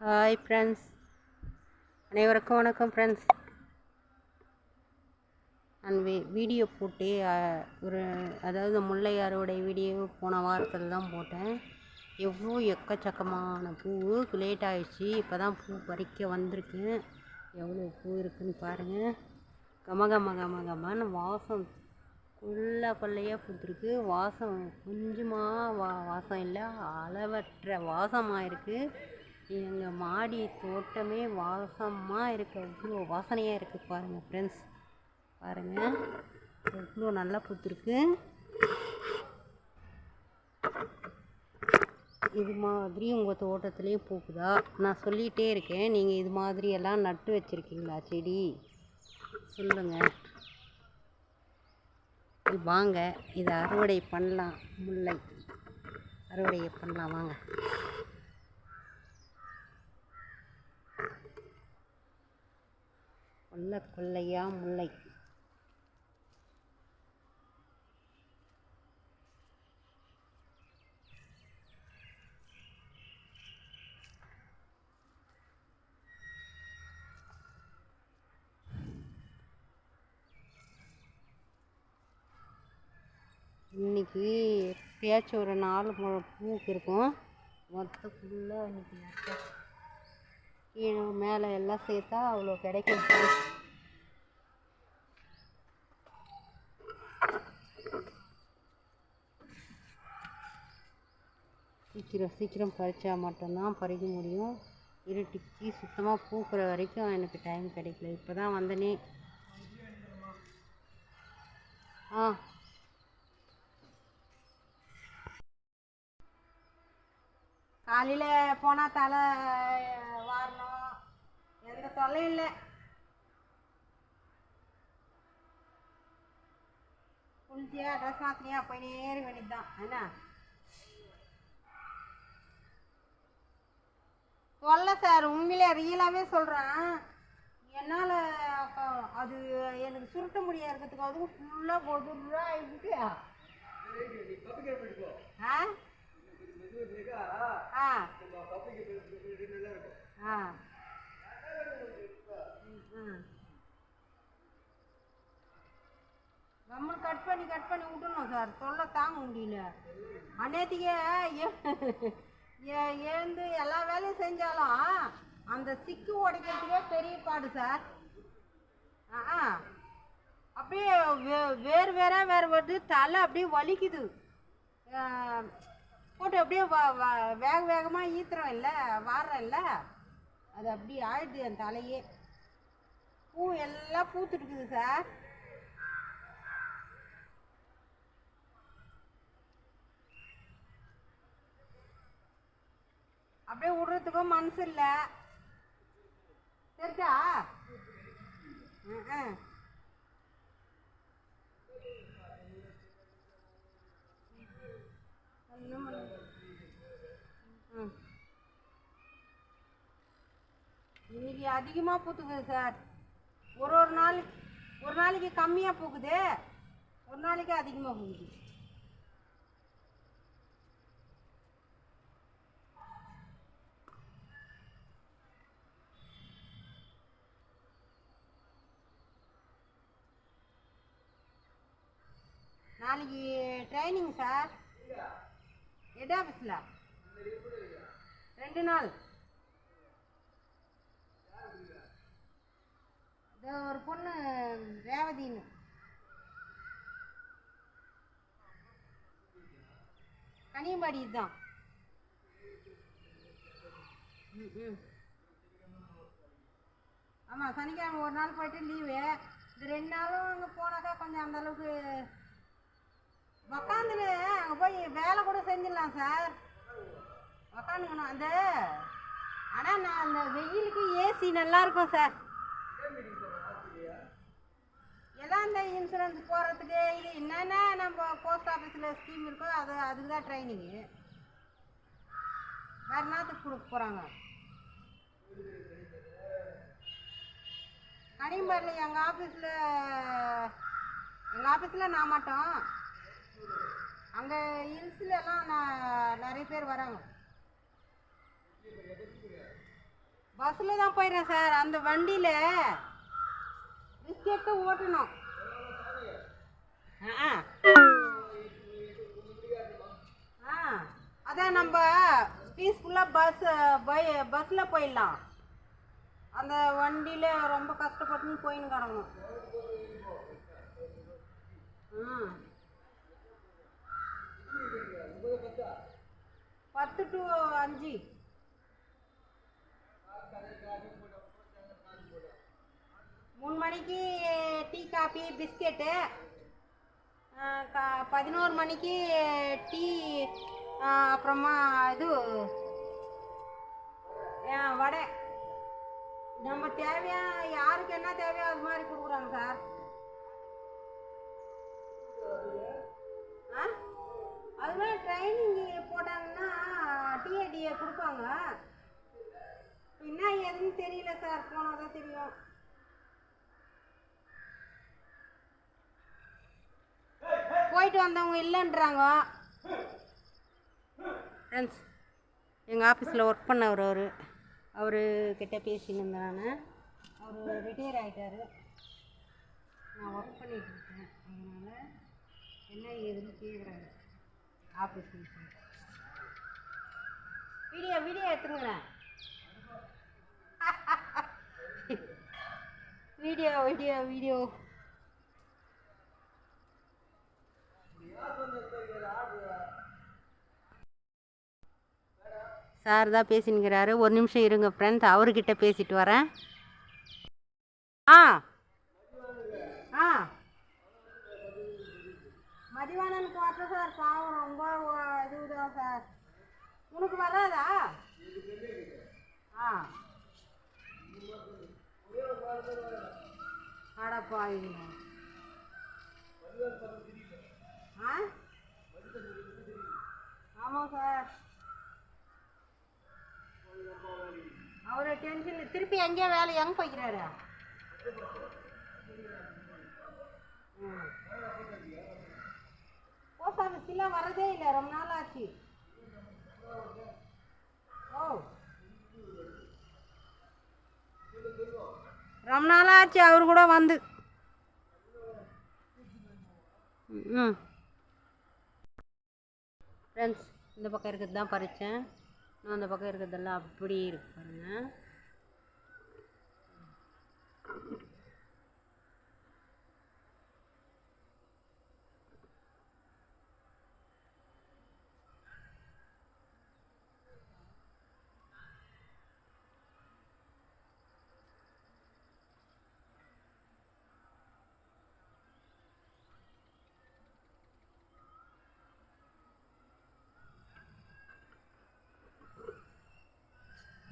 Hi friends அனைவருக்கும் வணக்கம் friends நான் வீ வீடியோ போட்டு ஒரு அதாவது முல்லையாரோடைய வீடியோ போன வாரத்தில் தான் போட்டேன். எவ்வளோ எக்கச்சக்கமான பூ. லேட் ஆகிடுச்சு இப்போ தான் பூ பறிக்க வந்திருக்கேன் எவ்வளோ பூ இருக்குன்னு பாருங்கள் கம கம கம கமன்னு வாசம் ஃபுல்லாக கொல்லையாக பூத்துருக்கு. வாசம் கொஞ்சமாக வா வாசம் இல்லை அளவற்ற வாசமாக இருக்குது எங்கள் மாடி தோட்டமே வாசமாக இருக்குது அவ்வளோ வாசனையாக இருக்குது பாருங்கள் ஃப்ரெண்ட்ஸ் பாருங்கள் எவ்வளோ நல்லா பூத்துருக்கு. இது மாதிரி உங்கள் தோட்டத்துலேயும் பூக்குதா? நான் சொல்லிகிட்டே இருக்கேன். நீங்கள் இது மாதிரி எல்லாம் நட்டு வச்சுருக்கீங்களா செடி? சொல்லுங்கள் இது வாங்க. இதை அறுவடை பண்ணலாம். முல்லை. அறுவடை பண்ணலாம். வாங்க. கொல்ல கொல்லையா முல்லை. இன்னைக்கு எப்பயாச்சும் ஒரு நாலு பூ இருக்கும். மொத்த ஃபுல்லாக இன்றைக்கி கீழே மேலே எல்லாம் சேர்த்தா அவ்வளோ கிடைக்கும். சீக்கிரம் சீக்கிரம் பறித்தா மட்டும்தான் பறிக்க முடியும். இருட்டிக்கு சுத்தமாக பூக்கிற வரைக்கும் எனக்கு டைம் கிடைக்கல. இப்போ தான் வந்தனே. ஆ. காலையில் போனால் தலை எந்த தொல்லையும் இல்லை குளிச்சியா ட்ரெஸ் மாற்றினியா போய் நேர வேண்டியது தான் என்ன? சொல்ல சார் உண்மையிலே ரியலாகவே சொல்கிறேன் என்னால் அப்போ அது எனக்கு சுருட்ட முடியா இருக்கிறதுக்கு. அதுவும் ஃபுல்லாக பொதுவாக ஆகிட்டு ஆ? ஆ. ஆ. ம் கட் பண்ணி கட் பண்ணி விட்டணும் சார். தொல்லை தாங்க முடியல. அநேத்திக்கே எழுந்து எல்லா வேலையும் செஞ்சாலும் அந்த சிக்கு உடைக்கிறதுக்கே பெரிய பாடு சார். ஆ ஆ. அப்படியே வே வேறு வேற வேறு வருது. தலை அப்படியே வலிக்குது. போட்டு அப்படியே வ- வ- வேக வேகமாக ஈத்துறோம் இல்லை வாடுறோம் இல்லை அது அப்படியே ஆயிடுது என் தலையே. பூ எல்லாம் பூத்துருக்குது சார். அப்படியே விடுறதுக்கும் மனசு இல்லை. சரிக்கா ஆ இன்னைக்கு அதிகமாக பூத்துக்குது சார். ஒரு ஒரு நாள் ஒரு நாளைக்கு கம்மியாக பூக்குது ஒரு நாளைக்கு அதிகமாக பூக்குது நாளைக்கு ட்ரைனிங் சார் ஹெட் ஆஃபீஸில் ரெண்டு நாள் இதோ ஒரு பொண்ணு ரேவதின்னு. கனியம்பாடி தான் ம் ம். ஆமாம் சனிக்கிழமை ஒரு நாள் போயிட்டு லீவு இது ரெண்டு நாளும் அங்கே போனாக்கா கொஞ்சம் அந்த அளவுக்கு உக்காந்துன்னு அங்கே போய் வேலை கூட செஞ்சிடலாம் சார். உக்காந்துக்கணும். அந்த ஆனால் நான் அந்த வெயிலுக்கு ஏசி நல்லா இருக்கும் சார். எல்லாம் இந்த இன்சூரன்ஸ் போகிறதுக்கு இது என்னென்ன நம்ம போஸ்ட் ஆஃபீஸில் ஸ்கீம் இருக்கோ அது அதுக்கு தான் ட்ரைனிங்கு வேறு என்னத்துக்கு கொடுக்க போகிறாங்க கனிம்பரில் எங்கள் ஆஃபீஸில் எங்கள் ஆஃபீஸில் நான் மட்டும். அங்கே ஹில்ஸில் எல்லாம் நான் நிறைய பேர் வராங்க. பஸ்ஸில் தான் போயிடுறேன் சார். அந்த வண்டியில் பிஸ்கெட்டு ஓட்டணும். ஆ. ஆ. அதான் நம்ம பீஸ்ஃபுல்லாக பஸ் பை பஸ்ஸில் போயிடலாம். அந்த வண்டியில் ரொம்ப கஷ்டப்பட்டுன்னு போயின்னு கிடக்கணும். ம் பத்து டு அஞ்சு. மூணு மணிக்கு டீ காஃபி பிஸ்கெட்டு பதினோரு மணிக்கு டீ அப்புறமா இது வடை. நம்ம தேவையா யாருக்கு என்ன தேவையோ அது மாதிரி கொடுக்குறாங்க சார். ஆ? அது மாதிரி ட்ரைனிங் போட்டாங்கன்னா டிஏடிஏ கொடுப்பாங்க. என்ன எதுன்னு தெரியல சார் போனால் தான் தெரியும். போயிட்டு வந்தவங்க இல்லைன்றாங்க. ஃப்ரெண்ட்ஸ் எங்கள் ஆஃபீஸில் ஒர்க் பண்ணவர் அவர். அவர் கிட்டே பேசின்னு நான். அவர் ரிட்டையர் ஆகிட்டார் நான் ஒர்க் பண்ணிட்டு இருக்கேன். அதனால் என்ன ஏதுன்னு கேட்குறாரு ஆஃபீஸ் வீடியோ வீடியோ எடுத்துருங்கிறேன் வீடியோ வீடியோ வீடியோ சார் தான் பேசினுக்கிறாரு ஒரு நிமிஷம் இருங்க ஃப்ரெண்ட்ஸ் அவர்கிட்ட பேசிட்டு வரேன். ஆ. ஆ. மதிவானனுக்கு வரல சார் பாவம். ரொம்ப இதுதான் சார் உனக்கு வராதா? ஆ. அடப்பாங்க ஆ? ஆமாம் சார். அவரு டென்ஷன் திருப்பி எங்கேயோ வேலை எங்கே போய்க்கிறாரு? ம். போஸ்ட் ஆஃபீஸ்லாம் வரதே இல்லை ரொம்ப நாள் ஆச்சு. ஓ. ரொம்ப நாள் ஆச்சு அவர் கூட வந்து. ம். ஃப்ரெண்ட்ஸ் இந்த பக்கம் இருக்கிறது தான் பறித்தேன். நான் அந்த பக்கம் இருக்கிறதெல்லாம் அப்படி இருக்கு பாருங்கள்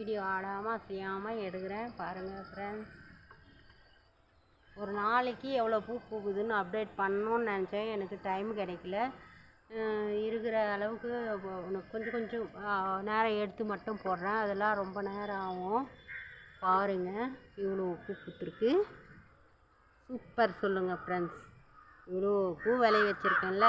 வீடியோ ஆடாமல் செய்யாமல் எடுக்கிறேன். பாருங்கள் ஃப்ரெண்ட்ஸ் ஒரு நாளைக்கு எவ்வளோ பூ பூக்குதுன்னு அப்டேட் பண்ணணும்னு நினச்சேன். எனக்கு டைம் கிடைக்கல. இருக்கிற அளவுக்கு கொஞ்சம் கொஞ்சம் நேரம் எடுத்து மட்டும் போடுறேன். அதெல்லாம் ரொம்ப நேரம் ஆகும். பாருங்கள் இவ்வளோ பூ பூத்துருக்கு. சூப்பர் சொல்லுங்கள் ஃப்ரெண்ட்ஸ் இவ்வளோ பூ விளைய வச்சுருக்கேன்ல.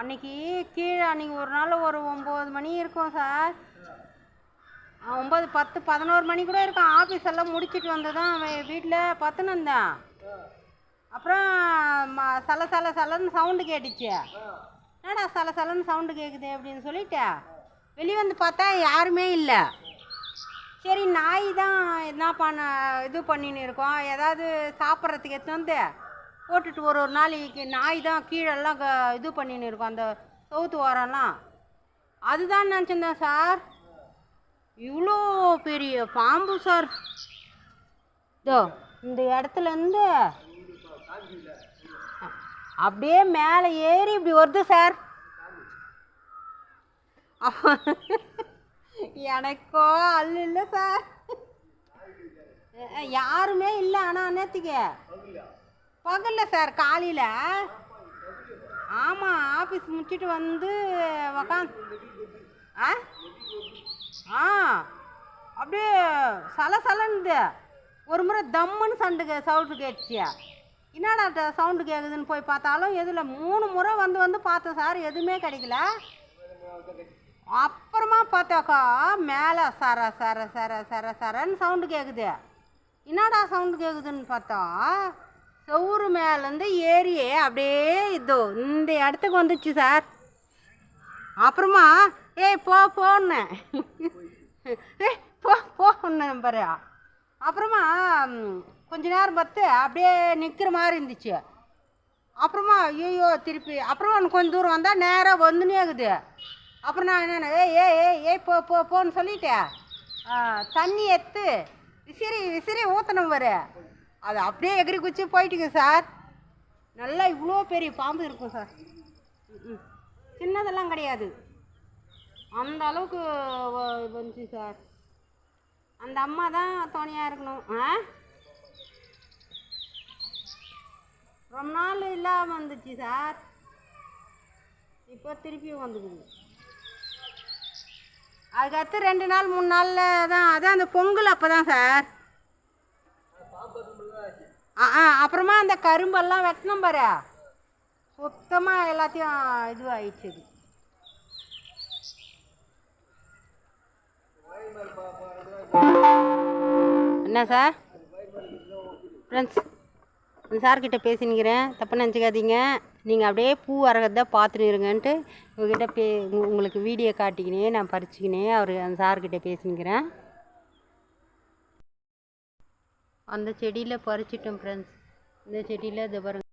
அன்னைக்கு கீழே அன்னைக்கு ஒரு நாள் ஒரு ஒம்பது மணி இருக்கும் சார். ஒம்பது பத்து பதினோரு மணி கூட இருக்கும். ஆஃபீஸ் எல்லாம் முடிச்சிட்டு வந்து தான் வீட்டில் பத்துன்னு இருந்தேன் அப்புறம் ம சல சல சலன்னு சவுண்டு கேட்டுச்சு. என்னடா சல சலன்னு சவுண்டு கேட்குது அப்படின்னு சொல்லிட்டு வெளியே வந்து பார்த்தா யாருமே இல்லை. சரி நாய் தான் என்ன பண்ண இது பண்ணின்னு இருக்கோம். ஏதாவது சாப்பிட்றதுக்கு எடுத்து வந்து போட்டுட்டு ஒரு ஒரு நாளைக்கு நாய் தான் கீழெல்லாம் க- இது பண்ணின்னு இருக்கோம். அந்த சவுத்து ஓரம்லாம். அதுதான் நினச்சிருந்தேன் சார். இவ்வளோ பெரிய பாம்பு சார். இதோ இந்த இடத்துலேருந்து அப்படியே மேலே ஏறி இப்படி வருது சார். எனக்கோ அல்ல இல்லை சார். யாருமே இல்லை ஆனால் நேற்றுக்கு பகல்ல சார் காலையில். ஆமாம் ஆஃபீஸ் முடிச்சிட்டு வந்து உக்காந்து ஆ? ஆ. அப்படியே சல சலசலன்னுது ஒரு முறை தம்முன்னு சண்டு கே சவுண்டு கேட்டுச்சு. என்னடா சவுண்டு கேட்குதுன்னு போய் பார்த்தாலும் எதில் மூணு முறை வந்து வந்து பார்த்தேன் சார் எதுவுமே கிடைக்கல. அப்புறமா பார்த்தாக்கா மேலே சர சர சர சர சரன்னு சவுண்டு கேட்குது என்னடா சவுண்டு கேட்குதுன்னு பார்த்தா செவுரு மேலேருந்து ஏறி அப்படியே இதோ இந்த இடத்துக்கு வந்துச்சு சார். அப்புறமா ஏய் போ போன்னேன் ஏய் போ போன்னேன் பாரு அப்புறமா கொஞ்ச நேரம் பார்த்து அப்படியே நிற்கிற மாதிரி இருந்துச்சு. அப்புறமா ஐயோ திருப்பி அப்புறமா இன்னும் கொஞ்சம் தூரம் வந்தால் நேராக வந்துனே இருக்குது. அப்புறம் நான் என்ன ஏ ஏய் ஏய் போ போ போன்னு சொல்லிட்டேன். தண்ணி எடுத்து விசிறி விசிறி ஊற்றணும் பாரு. அது அப்படியே எகிரி குச்சி போயிட்டுங்க சார். நல்லா இவ்வளோ பெரிய பாம்பு இருக்கும் சார். ம் சின்னதெல்லாம் கிடையாது. அந்த அளவுக்கு வந்துச்சு சார். அந்த அம்மா தான் துணையாக இருக்கணும். ஆ? ரொம்ப நாள் இல்லாமல் வந்துச்சு சார். இப்போ திருப்பியும் வந்துக்குது. அதுக்கடுத்து ரெண்டு நாள் மூணு நாளில் தான் அதான் அந்த பொங்கல் அப்போ தான் சார். ஆ ஆ அப்புறமா அந்த கரும்பெல்லாம் வெட்டினோம் பாரு. சுத்தமாக எல்லாத்தையும் இதுவாகிடுச்சு என்ன சார்? ஃப்ரெண்ட்ஸ் இந்த சார்கிட்ட பேசினுக்கிறேன் தப்பு நினச்சிக்காதீங்க. நீங்கள் அப்படியே பூ வரகிறத பார்த்துன்னு இருங்கன்ட்டு பே உங்களுக்கு வீடியோ காட்டிக்கினே நான் பறிச்சுக்கினே அவர் அந்த சார்கிட்ட பேசினுக்கிறேன் அந்த செடியில் பறிச்சிட்டோம் ஃப்ரெண்ட்ஸ் இந்த செடியில் இது பாருங்கள்